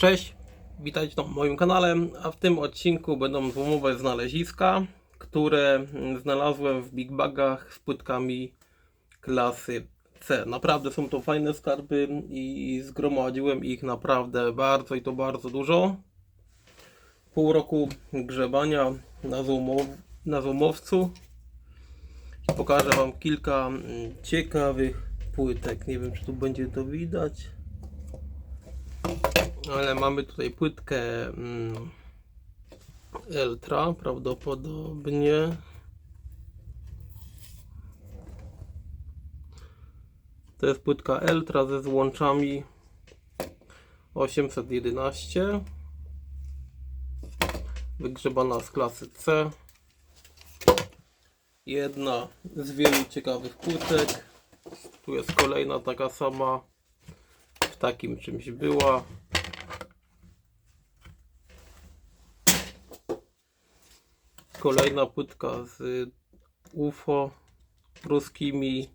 Cześć, witajcie na moim kanale, a w tym odcinku będą złomowe znaleziska, które znalazłem w Big Bagach z płytkami klasy C. Naprawdę są to fajne skarby i zgromadziłem ich naprawdę bardzo i to bardzo dużo. Pół roku grzebania na, złomow na złomowcu pokażę Wam kilka mm, ciekawych płytek. Nie wiem, czy tu będzie to widać. Ale mamy tutaj płytkę mm, Eltra prawdopodobnie. To jest płytka Eltra ze złączami 811. Wygrzebana z klasy C. Jedna z wielu ciekawych płytek. Tu jest kolejna taka sama. W takim czymś była. Kolejna płytka z UFO ruskimi.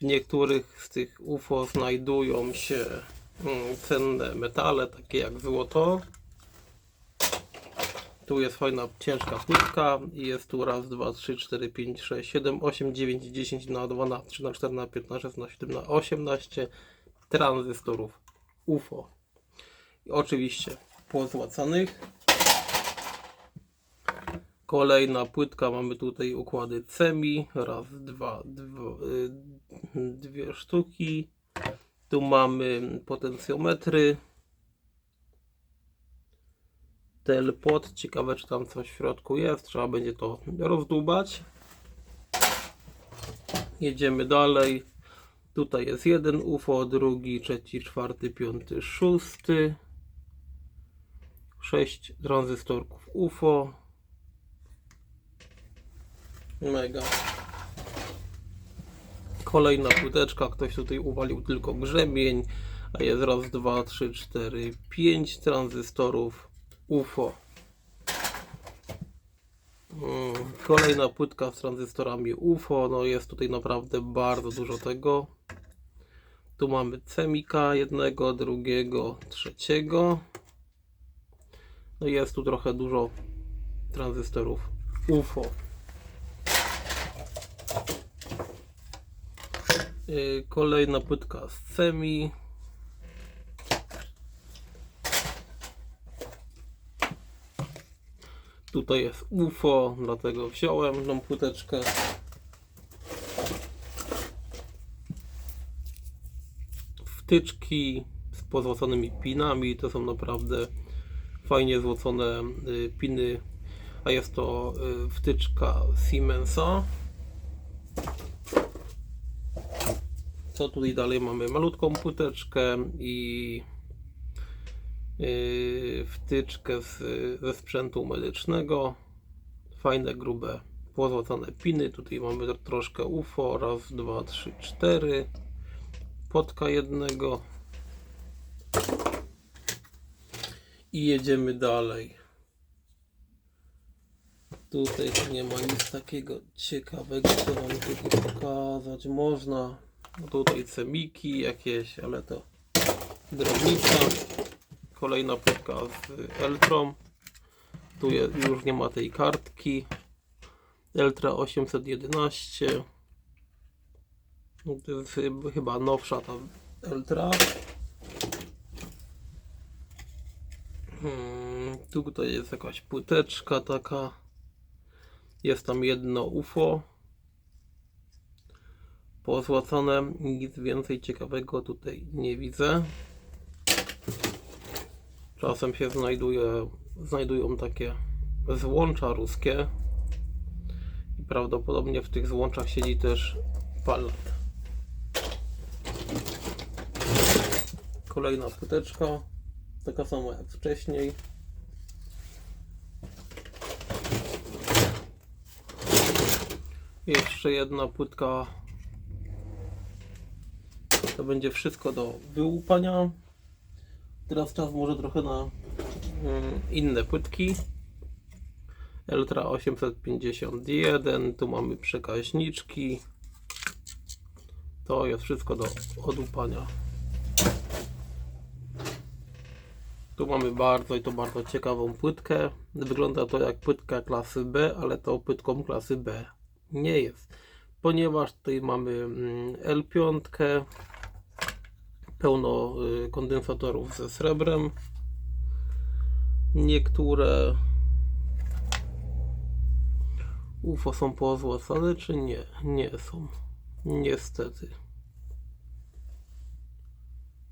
W niektórych z tych UFO znajdują się mm, cenne metale, takie jak złoto. Tu jest fajna, ciężka płytka i jest tu raz, dwa, trzy, cztery, pięć, sześć, siedem, osiem, dziewięć, dziesięć na 2 na 3 na 4 na 5 na 6 na 7 na 18 tranzystorów UFO. I oczywiście pozłacanych. Kolejna płytka, mamy tutaj układy CEMI, raz, dwa, y, dwie sztuki. Tu mamy potencjometry. Telpot, ciekawe czy tam coś w środku jest, trzeba będzie to rozdłubać. Jedziemy dalej. Tutaj jest jeden UFO, drugi, trzeci, czwarty, piąty, szósty. Sześć tranzystorków UFO. Mega. Kolejna płyteczka, ktoś tutaj uwalił tylko grzebień, a jest raz, dwa, trzy, cztery, pięć tranzystorów UFO. Mm, Kolejna płytka z tranzystorami UFO, no jest tutaj naprawdę bardzo dużo tego. Tu mamy cemika jednego, drugiego, trzeciego. No jest tu trochę dużo tranzystorów UFO. Yy, Kolejna płytka z cemi. Tutaj jest UFO, dlatego wziąłem tą płyteczkę. Wtyczki z pozłacanymi pinami. To są naprawdę fajnie złocone y, piny, a jest to y, wtyczka Siemensa. Co tutaj dalej mamy? Malutką płyteczkę i yy, wtyczkę z, ze sprzętu medycznego. Fajne, grube, pozłacane piny. Tutaj mamy tro- troszkę UFO. Raz, dwa, trzy, cztery. Potka jednego. I jedziemy dalej. Tutaj nie ma nic takiego ciekawego, co wam tutaj pokazać można. Tutaj cemiki jakieś, ale to drobnica. Kolejna płytka z Eltrom. Tu je, już nie ma tej kartki. Eltra 811. No To jest chyba- nowsza ta Eltra. Hmm, tutaj jest jakaś płyteczka taka. Jest tam jedno UFO pozłacane. Nic więcej ciekawego tutaj nie widzę. Czasem się znajduje, znajdują takie złącza ruskie. I prawdopodobnie w tych złączach siedzi też palat. Kolejna płyteczka. Taka sama jak wcześniej. Jeszcze jedna płytka to będzie wszystko do wyłupania. Teraz czas może trochę na mm, inne płytki. Eltra 851, tu mamy przekaźniczki. To jest wszystko do odłupania. Tu mamy bardzo i to bardzo ciekawą płytkę. Wygląda to jak płytka klasy B, ale to płytką klasy B nie jest. Ponieważ tutaj mamy mm, L5, pełno y, kondensatorów ze srebrem. Niektóre UFO są pozłacane, czy nie? Nie są. Niestety.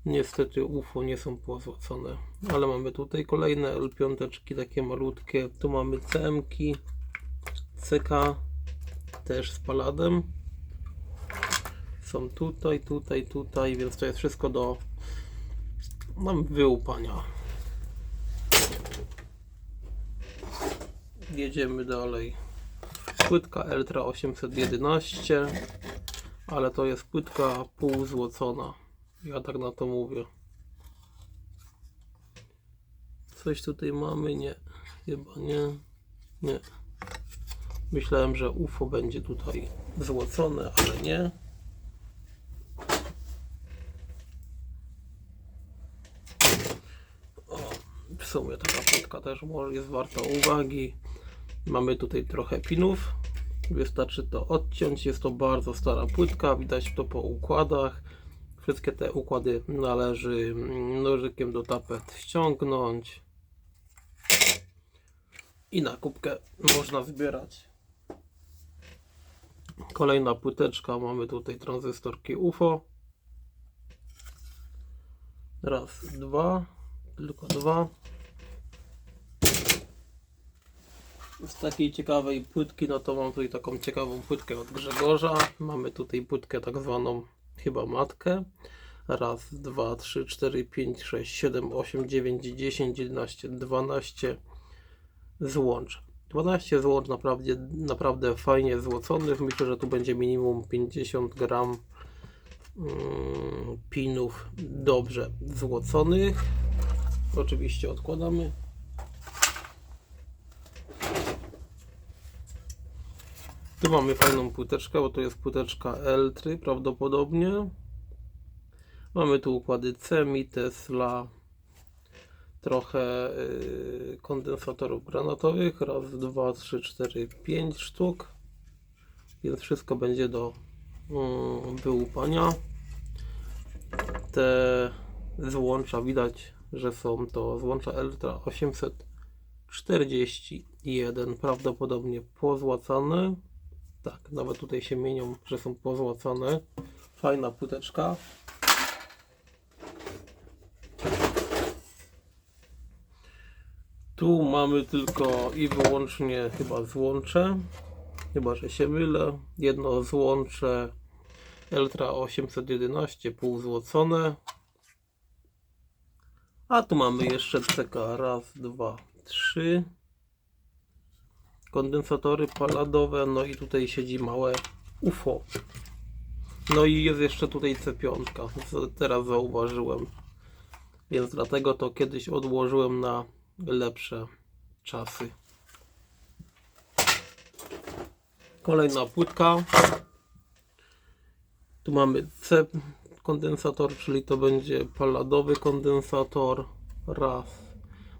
Niestety UFO nie są pozłacane. Ale mamy tutaj kolejne L5, takie malutkie. Tu mamy CM-ki, CK, też z paladem. Są tutaj, tutaj, tutaj, więc to jest wszystko do mam wyłupania. Jedziemy dalej. Płytka Eltra 811, ale to jest płytka półzłocona. Ja tak na to mówię. Coś tutaj mamy? Nie. Chyba nie. Nie. Myślałem, że UFO będzie tutaj złocone, ale nie. O, w sumie taka płytka też może jest warta uwagi. Mamy tutaj trochę pinów. Wystarczy to odciąć. Jest to bardzo stara płytka. Widać to po układach. Wszystkie te układy należy nożykiem do tapet ściągnąć. I na kubkę można zbierać. Kolejna płyteczka. Mamy tutaj tranzystorki UFO. Raz, dwa. Tylko dwa. Z takiej ciekawej płytki, no to mam tutaj taką ciekawą płytkę od Grzegorza. Mamy tutaj płytkę tak zwaną chyba matkę. Raz, dwa, trzy, cztery, pięć, sześć, siedem, osiem, dziewięć, dziesięć, jedenaście, dwanaście złącz. 12 złącz naprawdę, naprawdę fajnie złoconych. Myślę, że tu będzie minimum 50 gram mm, pinów dobrze złoconych. Oczywiście odkładamy. Tu mamy fajną płyteczkę, bo to jest płyteczka L3 prawdopodobnie. Mamy tu układy CEMI, Tesla, trochę y, kondensatorów granatowych. Raz, dwa, trzy, cztery, pięć sztuk. Więc wszystko będzie do mm, wyłupania. Te złącza widać, że są to złącza Eltra 841, prawdopodobnie pozłacane. Tak, nawet tutaj się mienią, że są pozłacane. Fajna płyteczka. Tu mamy tylko i wyłącznie chyba złącze. Chyba, że się mylę. Jedno złącze Eltra 811 półzłocone. A tu mamy jeszcze CK. Raz, dwa, trzy. Kondensatory paladowe. No i tutaj siedzi małe UFO. No i jest jeszcze tutaj C5. co Teraz zauważyłem. Więc dlatego to kiedyś odłożyłem na lepsze czasy. Kolejna płytka. Tu mamy C kondensator, czyli to będzie paladowy kondensator. Raz.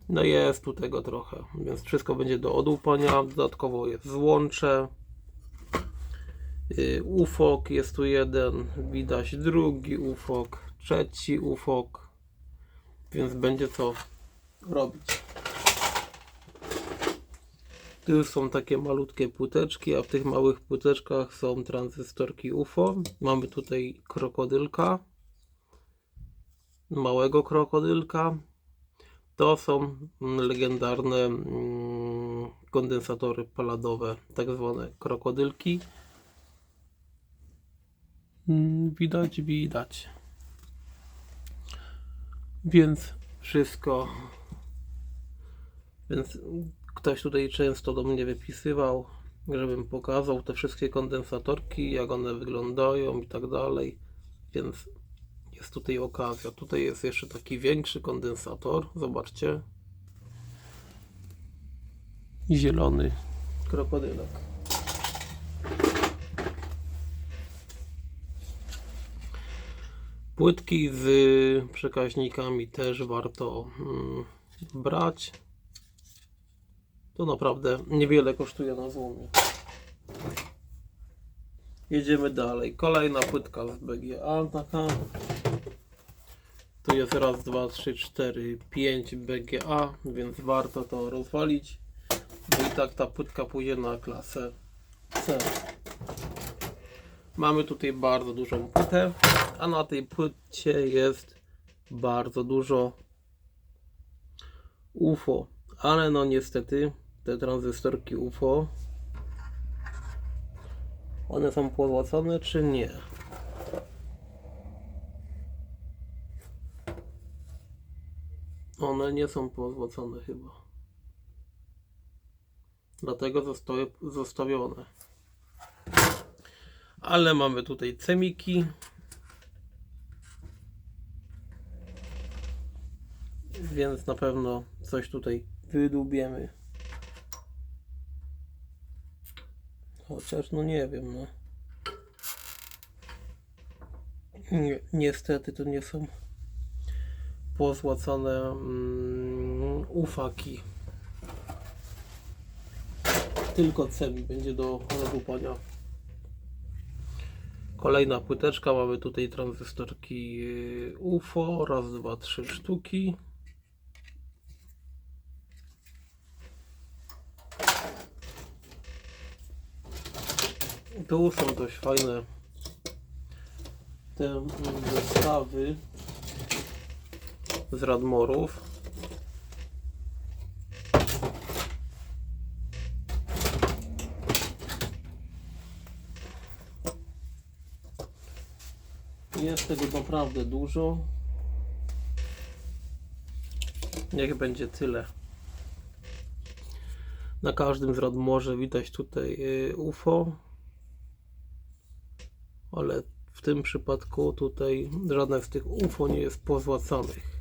No jest tu tego trochę, więc wszystko będzie do odłupania. Dodatkowo jest złącze. Yy, UFOK jest tu jeden, widać drugi UFOK, trzeci UFOK, więc będzie co robić. Tu są takie malutkie płyteczki, a w tych małych płyteczkach są tranzystorki UFO. Mamy tutaj krokodylka, małego krokodylka. To są mm, legendarne mm, kondensatory paladowe, tak zwane krokodylki. Mm, Widać, widać. Więc wszystko. Więc ktoś tutaj często do mnie wypisywał, żebym pokazał te wszystkie kondensatorki, jak one wyglądają i tak dalej. Więc jest tutaj okazja. Tutaj jest jeszcze taki większy kondensator. Zobaczcie. Zielony krokodylek. Płytki z przekaźnikami też warto mm, brać. To naprawdę niewiele kosztuje na złomie. Jedziemy dalej. Kolejna płytka z BGA taka. Tu jest raz, dwa, trzy, cztery, pięć BGA, więc warto to rozwalić. Bo i tak ta płytka pójdzie na klasę C. Mamy tutaj bardzo dużą płytę, a na tej płycie jest bardzo dużo UFO, ale no niestety te tranzystorki UFO one są pozłacane czy nie? One nie są pozłacane chyba. Dlatego zostały zostawione. Ale mamy tutaj cemiki. Więc na pewno coś tutaj wydubiemy. Chociaż no nie wiem, no. Nie, niestety to nie są pozłacane mm, ufaki. Tylko cemi będzie do rozdupania. Kolejna płyteczka, mamy tutaj tranzystorki y, UFO, raz, dwa, trzy sztuki. Tu są dość fajne te mm, zestawy z Radmorów. Jest tego naprawdę dużo. Niech będzie tyle. Na każdym z Radmorze widać tutaj y, UFO. Ale w tym przypadku tutaj żadne z tych UFO nie jest pozłacanych.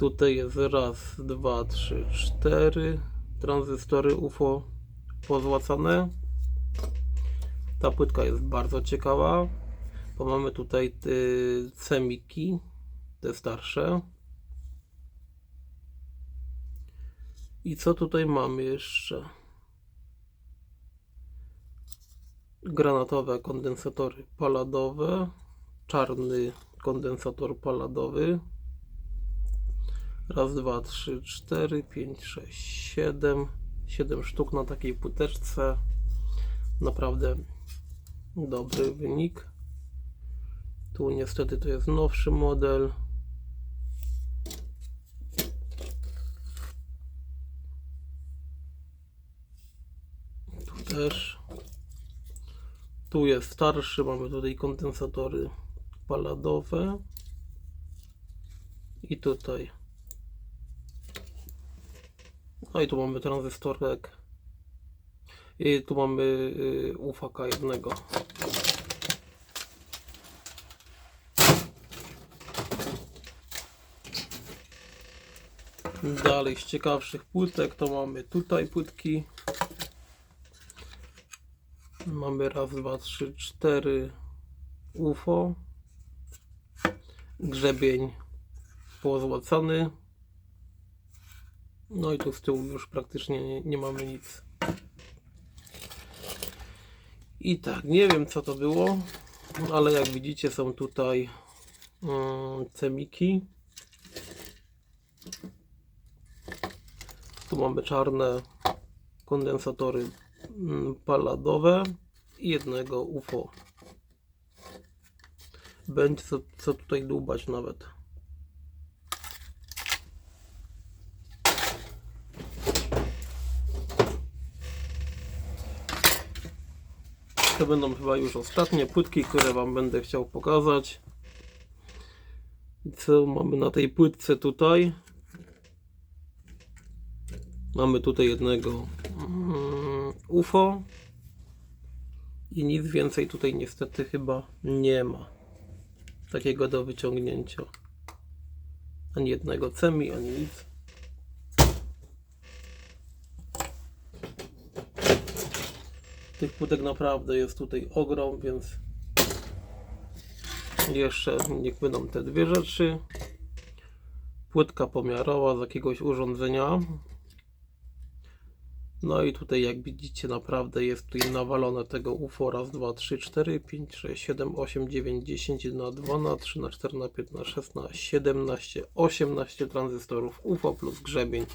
Tutaj jest raz, dwa, trzy, cztery tranzystory UFO pozłacane. Ta płytka jest bardzo ciekawa, bo mamy tutaj cemiki, te starsze. I co tutaj mamy jeszcze? Granatowe kondensatory paladowe, czarny kondensator paladowy. Raz, dwa, trzy, cztery, pięć, sześć, siedem. Siedem sztuk na takiej płyteczce. Naprawdę dobry wynik. Tu niestety to jest nowszy model. Tu też. Tu jest starszy, mamy tutaj kondensatory paladowe. I tutaj. No i tu mamy tranzystorek. I tu mamy y, ufaka jednego. Dalej z ciekawszych płytek to mamy tutaj płytki. Mamy raz, dwa, trzy, cztery UFO. Grzebień pozłacany. No i tu z tyłu już praktycznie nie, nie mamy nic. I tak, nie wiem co to było, ale jak widzicie są tutaj mm, cemiki. Tu mamy czarne kondensatory mm, paladowe i jednego UFO. Będzie co, co tutaj dłubać nawet. To będą chyba już ostatnie płytki, które Wam będę chciał pokazać. I co mamy na tej płytce tutaj? Mamy tutaj jednego mm, UFO i nic więcej tutaj niestety chyba nie ma takiego do wyciągnięcia. Ani jednego cemi, ani nic. Tych płytek naprawdę jest tutaj ogrom, więc Jeszcze niech będą te dwie rzeczy. Płytka pomiarowa z jakiegoś urządzenia. No i tutaj jak widzicie naprawdę jest tutaj nawalone tego UFO raz, dwa, trzy, cztery, pięć, sześć, siedem, osiem, dziewięć, dziesięć, na 2, na 3, na 4, na 5, na 6, na 17, 18 tranzystorów UFO plus grzebień.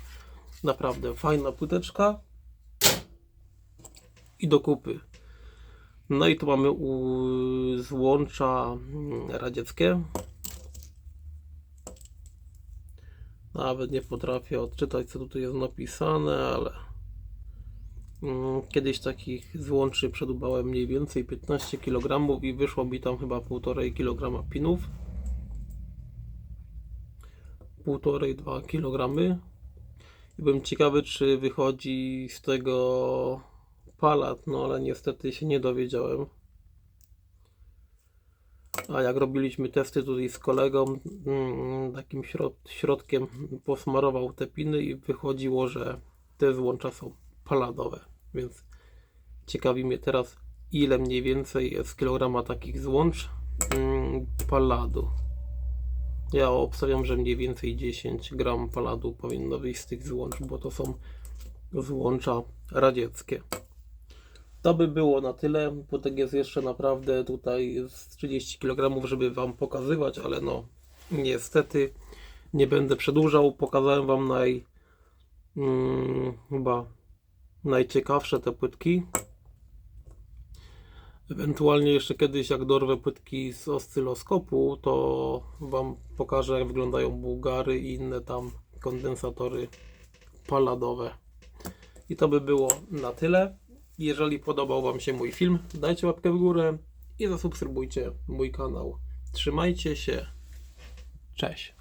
Naprawdę fajna płyteczka. I do kupy. No i tu mamy u złącza mm, radzieckie. Nawet nie potrafię odczytać, co tutaj jest napisane, ale mm, kiedyś takich złączy przedubałem mniej więcej 15 kg i wyszło mi tam chyba 1,5 kg pinów. 1,5-2 kg. I byłem ciekawy, czy wychodzi z tego palat, no ale niestety się nie dowiedziałem. A jak robiliśmy testy tutaj z kolegą, mm, takim środ środkiem posmarował te piny i wychodziło, że te złącza są paladowe. Więc ciekawi mnie teraz, ile mniej więcej jest kilograma takich złącz mm, paladu. Ja obstawiam, że mniej więcej 10 gram paladu powinno wyjść z tych złącz, bo to są złącza radzieckie. To by było na tyle. Płytek jest jeszcze naprawdę tutaj z 30 kg, żeby Wam pokazywać, ale no niestety nie będę przedłużał. Pokazałem Wam naj mm, chyba najciekawsze te płytki. Ewentualnie jeszcze kiedyś jak dorwę płytki z oscyloskopu, to Wam pokażę jak wyglądają bułgary i inne tam kondensatory paladowe. I to by było na tyle. Jeżeli podobał Wam się mój film, dajcie łapkę w górę i zasubskrybujcie mój kanał. Trzymajcie się. Cześć.